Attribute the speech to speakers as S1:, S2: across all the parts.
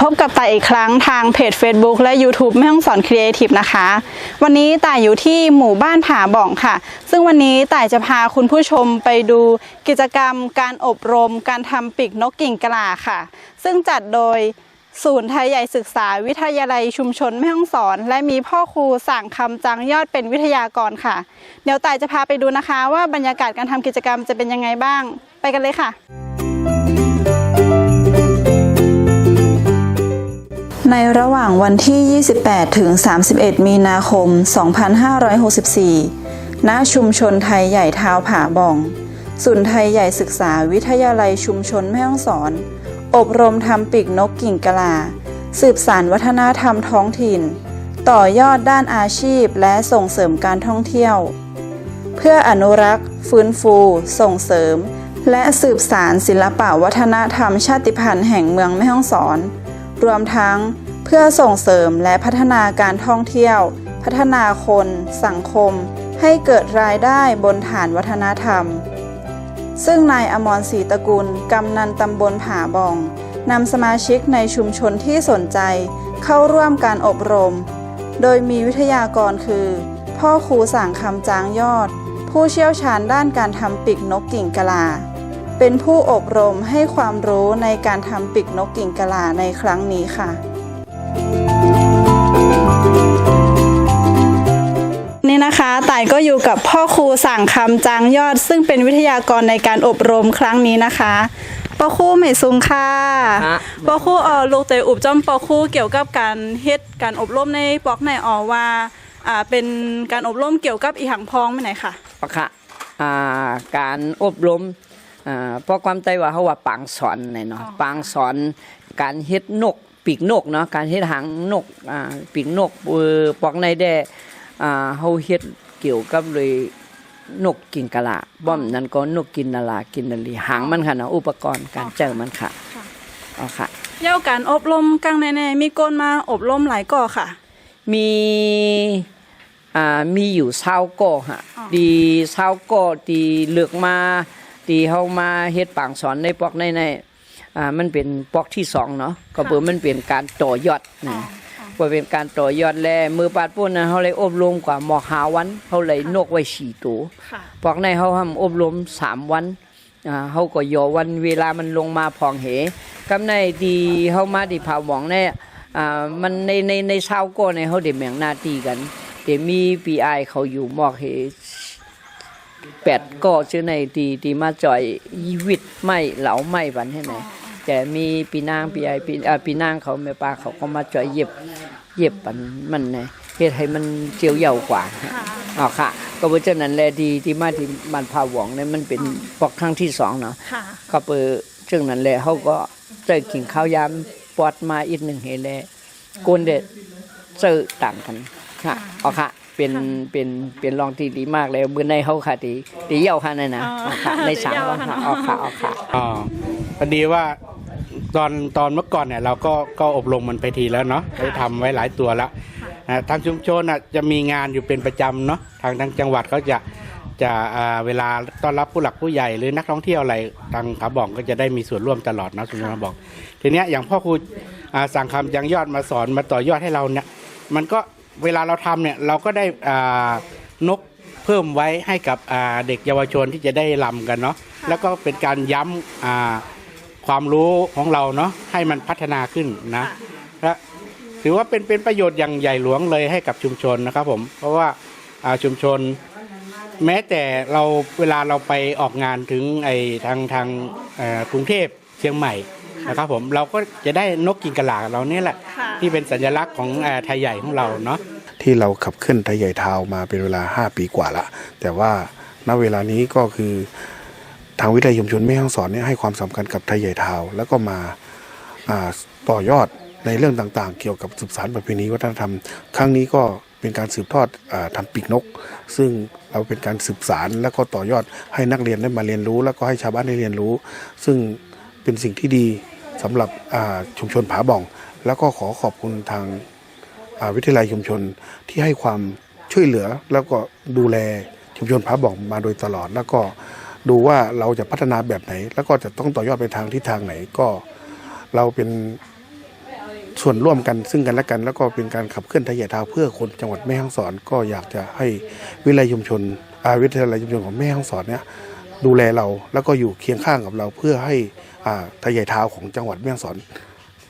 S1: พบกับต่ายอีกครั้งทางเพจ Facebook และ YouTube แม่ห้องสอนครีเอทีฟนะคะ วันนี้ต่ายอยู่ที่หมู่บ้านผาบ่องค่ะ ซึ่งวันนี้ต่ายจะพาคุณผู้ชมไปดูกิจกรรม การอบรม การทำปีกนกกิ่งกะลาค่ะ ซึ่งจัดโดยศูนย์ไทยใหญ่ศึกษาวิทยาลัยชุมชนแม่ห้องสอน และมีพ่อครูสั่งคำจังยอดเป็นวิทยากรค่ะ เดี๋ยวต่ายจะพาไปดูนะคะ ว่าบรรยากาศการทำกิจกรรมจะเป็นยังไงบ้าง ไปกันเลยค่ะ ในระหว่างวันที่ 28 ถึง 31 มีนาคม 2564 ณ ชุมชนไทยใหญ่ท้าผาบ่อง ศูนย์ไทยใหญ่ศึกษาวิทยาลัยชุมชนแม่ฮ่องสอน อบรมทำปีกนกกิ่งกะลา สืบสานวัฒนธรรมท้องถิ่น ต่อยอดด้านอาชีพและส่งเสริมการท่องเที่ยว เพื่ออนุรักษ์ ฟื้นฟู ส่งเสริม และสืบสารศิลปะวัฒนธรรมชาติพันธุ์แห่งเมืองแม่ฮ่องสอนรวมทั้ง เพื่อส่งเสริมและพัฒนาการท่องเที่ยว พัฒนาคน สังคม ให้เกิดรายได้บนฐานวัฒนธรรม ซึ่งนายอมรศรีตระกูลกำนันตำบลผาบองนำสมาชิกในชุมชนที่สนใจเข้าร่วมการอบรม โดยมีวิทยากรคือ พ่อครูสั่งคำจางยอด ผู้เชี่ยวชาญด้านการทำปีกนกกิ่งกะลา เป็นผู้อบรมให้ความรู้ในการทำปีกนกกิ่งกะลาในครั้งนี้ค่ะ นี่นะคะต่ายก็อยู่กับพ่อครูสั่งคำจางยอด ซึ่งเป็นวิทยากรในการอบรมครั้งนี้นะคะพ่อครูเหมยซุงค่ะ
S2: ฮะ
S1: พ่อครูเออลูกเตยอุบจ้อมพ่อครูเกี่ยวกับการเฮ็ดการอบรมในปอกในออว่าอ่าเป็นการอบรมเกี่ยวกับอีหังพองไม่ไหนค่ะ
S2: ปะคะอ่าการอบรมอ่าเพราะความใจว่าเขาว่าปางสอนเนี่ยเนาะ
S1: อ๋อ
S2: ปางสอนการเฮ็ดนกปีกนกเนาะการเฮ็ดหางนกอ่าปีกนกเออปอกในแด่ อ่าเขาเฮ็ดเกี่ยวกับเลยนกกินกะลาบ่อมนั้นก็นกกินนาลากินนาลีหางมันค่ะเนาะอุปกรณ์การเจอมันค่ะ
S1: ค่ะ
S2: เอาค่ะ
S1: เย้าการอบรมกลางแน่ๆมีก้นมาอบรมหลายก่อค่ะ
S2: มีอ่ามีอยู่เศร้าก่อฮะ
S1: อ๋อ
S2: ดีเศร้าก่อตีเลือกมาตีเฮามาเฮ็ดปางสอนในปอกในในอ่ามันเป็นปอกที่สองเนาะก็เปิดมันเป็นการต่อยอดนะ ว่าเป็นการต่อยอดแลมือปาดปุ่นนะเฮาเลยอบรมกว่าหมอหาวันเฮาเลยนกไว้สี่ตัว
S1: ค่ะ
S2: ปอกในเฮาทำอบรมสามวันอ่าเฮาก็ยอวันเวลามันลงมาพองเหกำในดีเฮามาที่ผาหวองเนี่ยอ่ามันในในในเช้าก็ในเฮาได้แบ่งหน้าที่กันเดี๋ยวมีปีไอเขาอยู่หมอกเหแปดก็ชื่อในตีตีมาจ่อยยีวิตไม่เหลาไม่บันให้ไหน แต่มีปีนางปีไอปีอ่าปีนางเขาแม่ปลาเขาก็มาจ่อยเย็บเย็บปันมันไงเฮ็ดให้มันเจียวเยาวกว่า
S1: ค่ะ
S2: อ๋อค่ะ ก็เพราะฉะนั้นแลดีที่มาที่บ้านพาหวงเนี่ยมันเป็นปอกครั้งที่สองเนาะ
S1: ค่ะ
S2: ก็เปิดซึ่งนั้นแหละเขาก็เจอกินข้าวยามปอดมาอีกหนึ่งเฮแลกวนเด็ดเจอต่างกันค่ะอ๋อค่ะเป็นเป็นเป็นรองที่ดีมากเลยเมื่อในเขาค่ะดีดีเยี่ยวค่ะนั่นนะ
S1: อ๋อ
S2: อ๋อค่ะในสามวันค่ะอ๋อค่ะอ๋อค่ะ
S3: อ๋อพอดีว่า ตอนตอนเมื่อก่อนเนี่ยเราก็ก็อบรมมันไปทีแล้วเนาะได้ทำไว้หลายตัวแล้วอ่าทางชุมชนอะจะมีงานอยู่เป็นประจำเนาะทางทางจังหวัดเขาจะจะอ่าเวลาต้อนรับผู้หลักผู้ใหญ่หรือนักท่องเที่ยวอะไรทางขาบอกก็จะได้มีส่วนร่วมตลอดนะชุมชนขาบอกทีเนี้ยอย่างพ่อครูอ่าสั่งคำยังยอดมาสอนมาต่อยอดให้เราเนี่ยมันก็เวลาเราทำเนี่ยเราก็ได้อ่านกเพิ่มไว้ให้กับอ่าเด็กเยาวชนที่จะได้ลำกันเนาะแล้วก็เป็นการย้ำอ่า ความรู้ของเราเนาะให้มันพัฒนาขึ้นนะและถือว่าเป็นเป็นประโยชน์อย่างใหญ่หลวงเลยให้กับชุมชนนะครับผมเพราะว่าอ่าชุมชน แม้แต่เราเวลาเราไปออกงานถึงไอ้ทางทางเอ่อกรุงเทพเชียงใหม่นะครับผมเราก็จะได้นกกินกะลาเราเนี่ยแหละ
S1: ค่ะ
S3: ที่เป็นสัญลักษณ์ของเอ่อไทยใหญ่ของเราเนาะ
S4: ที่เราขับเคลื่อนไทยใหญ่ทาวน์มาเป็นเวลา 5 ปีกว่าละแต่ว่าณเวลานี้ก็คือ ทางวิทยาชุมชนแม่ฮ่องสอนเนี่ยให้ความสำคัญกับไทยใหญ่ทาว แล้วก็มาต่อยอดในเรื่องต่างๆ เกี่ยวกับสืบสานประเพณีวัฒนธรรม ครั้งนี้ก็เป็นการสืบทอดอาทำปีกนก ซึ่งเราเป็นการสืบสารแล้วก็ต่อยอดให้นักเรียนได้มาเรียนรู้ แล้วก็ให้ชาวบ้านได้เรียนรู้ ซึ่งเป็นสิ่งที่ดีสำหรับชุมชนผาบ่อง แล้วก็ขอขอบคุณทางาวิทยาลัยชุมชนที่ให้ความช่วยเหลือแล้วก็ดูแลชุมชนผาบ่องมาโดยตลอดแล้วก็ ดูว่าเราจะพัฒนาแบบไหน แล้วก็จะต้องต่อยอดไปทางทิศทางไหนก็เราเป็นส่วนร่วมกันซึ่งกันและกัน แล้วก็เป็นการขับเคลื่อนไทยใหญ่เท้าเพื่อคนจังหวัดแม่ฮ่องสอน ก็อยากจะให้วิทยาชุมชนอาวิทยาลัยชุมชนของแม่ฮ่องสอนเนี่ยดูแลเราแล้วก็อยู่เคียงข้างกับเราเพื่อให้อ่าไทยใหญ่เท้าของจังหวัดแม่ฮ่องสอน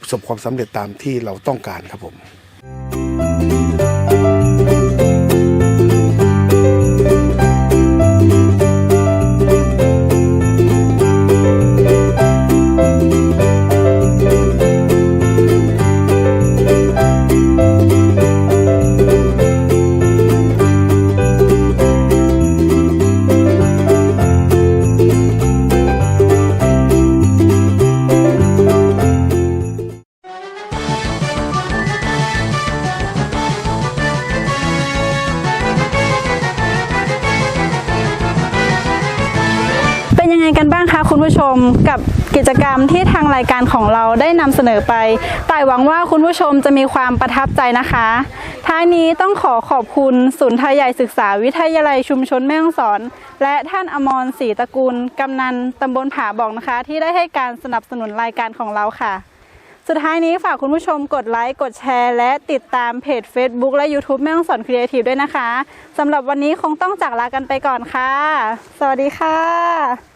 S4: ประสบความสำเร็จตามที่เราต้องการครับผม
S1: คุณผู้ชมกับกิจกรรมที่ทางรายการของเราได้นำเสนอไปแต่หวังว่าคุณผู้ชมจะมีความประทับใจนะคะ ท้ายนี้ต้องขอขอบคุณศูนย์ไทยใหญ่ศึกษาวิทยาลัยชุมชนแม่ฮ่องสอน และท่านอมรศรีตระกูลกำนันตำบลผาบอกนะคะ ที่ได้ให้การสนับสนุนรายการของเราค่ะ สุดท้ายนี้ฝากคุณผู้ชมกดไลค์กดแชร์ และติดตามเพจ Facebook และ YouTube แม่ฮ่องสอนครีเอทีฟด้วยนะคะสำหรับวันนี้คงต้องจากลากันไปก่อนค่ะ สวัสดีค่ะ